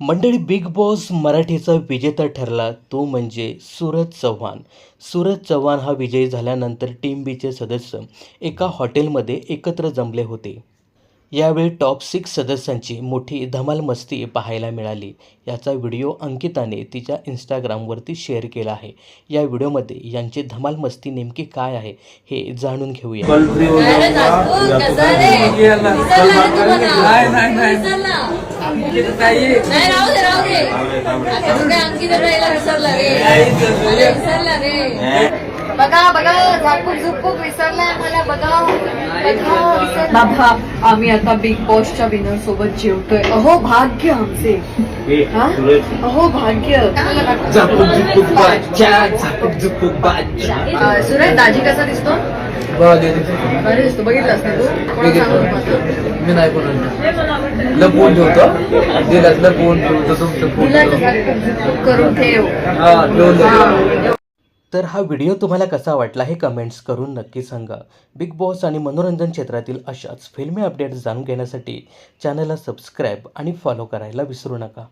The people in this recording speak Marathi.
मंडळी बिग बॉस मराठीचा विजेता ठरला तो म्हणजे सूरज चव्हाण. सूरज चव्हाण हा विजयी झाल्यानंतर टीम बीचे सदस्य एका हॉटेलमध्ये एकत्र जमले होते. यावेळी टॉप सिक्स सदस्यांची मोठी धमाल मस्ती पाहायला मिळाली. याचा व्हिडिओ अंकिताने तिच्या इंस्टाग्रामवरती शेअर केला आहे. या व्हिडिओमध्ये यांची धमाल मस्ती नेमकी काय आहे हे जाणून घेऊया. काय रे जातो? कसा रे? विसरला रे तू मला? विसरला? नाही, राहू दे, राहू दे. आता तू काय अंकित राहिला विसरला रे अरे, विसरला रे बघा बघा झापूक झुपूक विसरलाय मला बघा बघा विसरला. बाबा आम्ही आता बिग बॉसच्या विनर सोबत जेवतोय अहो भाग्य आमचे हा? अहो भाग्य झापूक झुपूक बाच्या झापूक झुपूक बाच्या अं, सुरेश दाजी कसा दिसतो बरं दिसतो बघितलास ना तू कोणाला सांगू नको. मी नाही कोणाला लपवून ठेवतो. दिलात लपवून ठेवतो तुमचं झुपूक करून ठेव. हा ठेवलं हा. तर हा व्हिडिओ तुम्हाला कसा वाटला हे कमेंट्स करून नक्की सांगा. बिग बॉस आणि मनोरंजन क्षेत्रातील अशाच फिल्मी अपडेट्स जाणून घेण्यासाठी चॅनलला सबस्क्राईब आणि फॉलो करायला विसरू नका.